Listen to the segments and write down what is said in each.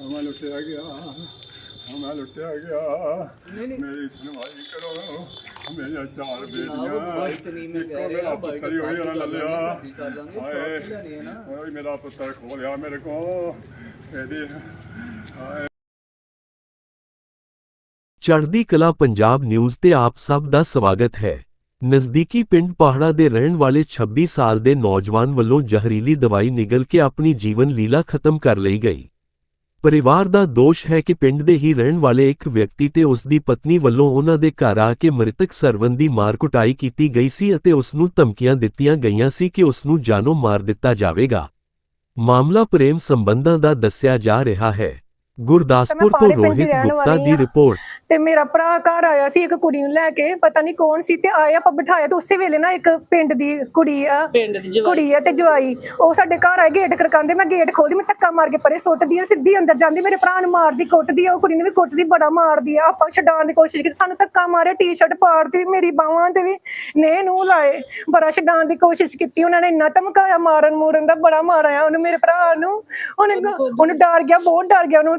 ਲੁੱਟਿਆ ਗਿਆ ਹਾਂ ਮੈਂ ਲੁੱਟਿਆ ਗਿਆ। ਮੇਰੀ ਸੁਣਵਾਈ ਕਰੋ ਮੇਰੀਆਂ ਚਾਰ ਬੇਟੀਆਂ। ਇੱਕੋ ਮੇਰਾ ਪੁੱਤਰ ਹੀ ਹੋਈ ਉਹਨਾਂ ਲੈ ਲਿਆ। ਹਾਏ ਮੇਰਾ ਪੁੱਤਰ ਖੋ ਲਿਆ ਮੇਰੇ ਕੋ ਇਹਦੀ ਹਾਏ। ਚੜ੍ਹਦੀ ਕਲਾ ਪੰਜਾਬ ਨਿਊਜ਼ ਤੇ ਆਪ ਸਭ ਦਾ ਸਵਾਗਤ ਹੈ। ਨਜ਼ਦੀਕੀ ਪਿੰਡ ਪਹਾੜਾ ਦੇ ਰਹਿਣ ਵਾਲੇ 26 ਸਾਲ ਦੇ ਨੌਜਵਾਨ ਵੱਲੋਂ ਜ਼ਹਿਰੀਲੀ ਦਵਾਈ ਨਿਗਲ ਕੇ ਆਪਣੀ ਜੀਵਨ ਲੀਲਾ ਖਤਮ ਕਰ ਲਈ ਗਈ। ਪਰਿਵਾਰ ਦਾ ਦੋਸ਼ ਹੈ ਕਿ ਪਿੰਡ ਦੇ ਹੀ ਰਹਿਣ ਵਾਲੇ ਇੱਕ ਵਿਅਕਤੀ ਤੇ ਉਸ ਦੀ ਪਤਨੀ ਵੱਲੋਂ ਉਹਨਾਂ ਦੇ ਘਰ ਆ ਕੇ ਮ੍ਰਿਤਕ ਸਰਵਨ ਦੀ ਮਾਰ ਕੁਟਾਈ ਕੀਤੀ ਗਈ ਸੀ ਅਤੇ ਉਸ ਨੂੰ ਧਮਕੀਆਂ ਦਿੱਤੀਆਂ ਗਈਆਂ ਸੀ ਕਿ ਉਸ ਨੂੰ ਜਾਨੋਂ ਮਾਰ ਦਿੱਤਾ ਜਾਵੇਗਾ। ਮਾਮਲਾ ਪ੍ਰੇਮ ਸੰਬੰਧਾਂ ਦਾ ਦੱਸਿਆ ਜਾ ਰਿਹਾ ਹੈ। ਗੁਰਦਾਸਪੁਰ ਤੋਂ ਰੋਹਿਤ ਗੁਪਤਾ ਵਾਲੀ ਦੀ। ਰਿਪੋਰਟ। ਤੇ ਮੇਰਾ ਭਰਾ ਘਰ ਆਇਆ ਸੀ ਇੱਕ ਕੁੜੀ ਨੂੰ ਲੈ ਕੇ ਪਤਾ ਨਹੀਂ ਕੌਣ ਸੀ ਤੇ ਆਏ ਆਪਾਂ ਬਿਠਾਇਆ ਤੇ ਉਸੇ ਵੇਲੇ ਨਾ ਇੱਕ ਪਿੰਡ ਦੀ ਕੁੜੀ ਆ ਪਿੰਡ ਦੀ ਜਵਾਈ। ਕੁੜੀ ਆ ਤੇ ਜਵਾਈ। ਉਹ ਸਾਡੇ ਘਰ ਆਏ ਗੇਟ ਖੜਕਾਉਂਦੇ ਮੈਂ ਗੇਟ ਖੋਲਦੀ ਮੈਂ ਧੱਕਾ ਮਾਰ ਕੇ ਪਰੇ ਸੁੱਟਦੀ ਆ ਸਿੱਧੀ ਅੰਦਰ ਜਾਂਦੀ ਮੇਰੇ ਭਰਾ ਨੂੰ ਮਾਰਦੀ ਕੁੱਟਦੀ ਆ ਉਹ ਕੁੜੀ ਨੂੰ ਵੀ ਕੁੱਟਦੀ ਬੜਾ ਮਾਰਦੀ ਆ। ਆਪਾਂ ਛਡਾਉਣ ਦੀ ਕੋਸ਼ਿਸ਼ ਕੀਤੀ ਸਾਨੂੰ ਧੱਕਾ ਮਾਰਿਆ ਟੀ-ਸ਼ਰਟ ਪਾੜਦੀ ਮੇਰੀ ਬਾਹਾਂ ਤੇ ਵੀ ਨੇ ਨੂੰ ਲਾਏ। ਬੜਾ ਛਡਾਉਣ ਦੀ ਕੋਸ਼ਿਸ਼ ਕੀਤੀ ਉਹਨਾਂ ਨੇ ਇੰਨਾ ਧਮਕਾਇਆ ਮਾਰਨ ਮੂਰਨ ਦਾ ਬੜਾ ਮਾਰਿਆ ਉਹਨੂੰ ਮੇਰੇ ਭਰਾ ਨੂੰ। ਉਹਨੇ ਉਹਨੂੰ ਡਰ ਗਿਆ ਬਹੁਤ ਡਰ ਗਿਆ ਉਹਨੂੰ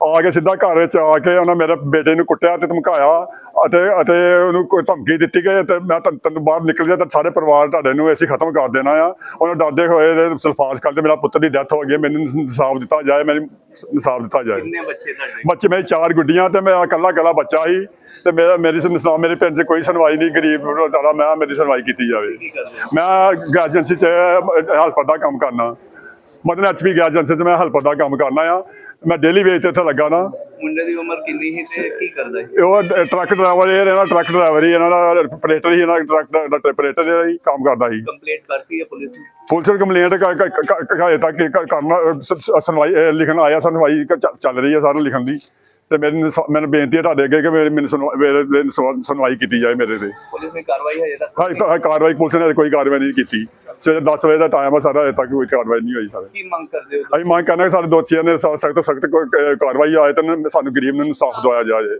ਆ ਕੇ ਸਿੱਧਾ ਘਰ ਵਿੱਚ ਆ ਕੇ ਉਹਨਾਂ ਮੇਰੇ ਬੇਟੇ ਨੂੰ ਕੁੱਟਿਆ ਤੇ ਧਮਕਾਇਆ ਅਤੇ ਅਤੇ ਉਹਨੂੰ ਕੋਈ ਧਮਕੀ ਦਿੱਤੀ ਗਈ ਤੇ ਮੈਂ ਤੈਨੂੰ ਬਾਹਰ ਨਿਕਲ ਗਿਆ ਤਾਂ ਸਾਰੇ ਪਰਿਵਾਰ ਤੁਹਾਡੇ ਨੂੰ ਅਸੀਂ ਖਤਮ ਕਰ ਦੇਣਾ ਆ। ਉਹਨਾਂ ਡਰਦੇ ਹੋਏ ਸਲਫਾਸ ਕਰਦੇ ਮੇਰਾ ਪੁੱਤਰ ਦੀ ਡੈਥ ਹੋ ਗਈ ਮੈਨੂੰ ਇਨਸਾਫ ਦਿੱਤਾ ਜਾਏ ਮੈਨੂੰ ਇਨਸਾਫ ਦਿੱਤਾ ਜਾਏ। ਕਿੰਨੇ ਬੱਚੇ ਤੁਹਾਡੇ? ਬੱਚੇ ਮੇਰੇ ਚਾਰ ਗੁੱਡੀਆਂ ਤੇ ਮੈਂ ਇਕੱਲਾ ਇਕੱਲਾ ਬੱਚਾ ਸੀ ਤੇ ਮੇਰਾ ਮੇਰੀ ਸੁਣਵਾ ਮੇਰੇ ਪਿੰਡ 'ਚ ਕੋਈ ਸੁਣਵਾਈ ਨਹੀਂ ਗਰੀਬ ਵਿਚਾਰਾ ਮੈਂ ਮੇਰੀ ਸੁਣਵਾਈ ਕੀਤੀ ਜਾਵੇ? ਮੈਂ ਗੈਸ ਏਜੰਸੀ 'ਚ ਦਾ ਕੰਮ ਕਰਨਾ। ਮਦਨ ਐਚਪੀ ਗੈਸ ਏਜੰਸੀ 'ਚ ਮੈਂ ਹੈਲਪਰ ਦਾ ਕੰਮ ਕਰਨਾ ਆ। ਮੈਂ ਡੇਲੀ ਵੇਜ ਤੇ ਇੱਥੇ ਲੱਗਾ ਨਾ। ਮੁੰਡੇ ਦੀ ਉਮਰ ਕਿੰਨੀ ਸੀ ਤੇ ਕੀ ਕਰਦਾ ਹੈ ਉਹ ਡ- ਟਰੱਕ ਡਰਾਈਵਰ ਇਹ ਇਹਨਾਂ ਟਰੱਕ ਡਰਾਈਵਰ ਹੀ ਇਹਨਾਂ ਦਾ ਆਪਰੇਟਰ ਹੀ ਇਹਨਾਂ ਦਾ ਟਰੱਕ ਦਾ ਆਪਰੇਟਰ ਹੀ ਕੰਮ ਕਰਦਾ ਸੀ। ਕੰਪਲੀਟ ਕਰਤੀ ਹੈ ਪੁਲਿਸ ਨੇ? ਪੁਲਿਸ ਕੰਪਲੇਂਟ ਹਜੇ ਤੱਕ ਕ- ਕਰਨਾ ਸ- ਸ- ਸੁਣਵਾਈ ਲਿਖਣ ਆਇਆ ਸੁਣਵਾਈ ਕ- ਚੱਲ ਰਹੀ ਹੈ ਸਾਰਾ ਲਿਖਣ ਦੀ। ਤੇ ਮੈਨੂੰ ਸ- ਮੈਨੂੰ ਬੇਨਤੀ ਹੈ ਤੁਹਾਡੇ ਅੱਗੇ ਕਿ ਮੇਰੇ ਮੈਨੂੰ ਸੁਣਵਾ- ਮੇਰੇ ਸੁਣ- ਸੁਣਵਾਈ ਕੀਤੀ ਜਾਏ ਮੇਰੇ ਤੇ। ਪੁਲਿਸ ਨੇ ਕਾਰਵਾਈ ਹਜੇ ਤੱਕ ਹਜੇ ਤੱਕ ਕਾਰਵਾਈ ਪੁਲਿਸ ਨੇ ਕੋਈ ਕਾਰਵਾਈ ਨਹੀਂ ਕੀਤੀ। ਸਵੇਰੇ 10 ਵਜੇ ਦਾ ਟਾਈਮ ਹੈ ਸਾਰਾ ਹਜੇ ਤੱਕ ਕੋਈ ਕਾਰਵਾਈ ਨਹੀਂ ਹੋਈ ਸਾਰੇ ਕੀ ਮੰਗ ਕਰਦੇ ਹੋ ਅਸੀਂ ਮੰਗ ਕਰਨਾ ਕਿ ਸਾਡੇ ਦੋਸ਼ੀਆਂ ਨੇ ਸਖਤ ਸਖਤ ਕਾਰਵਾਈ ਆਏ ਤਾਂ ਸਾਨੂੰ ਗਰੀਬ ਨੂੰ ਇਨਸਾਫ ਦਵਾਇਆ ਜਾਏ।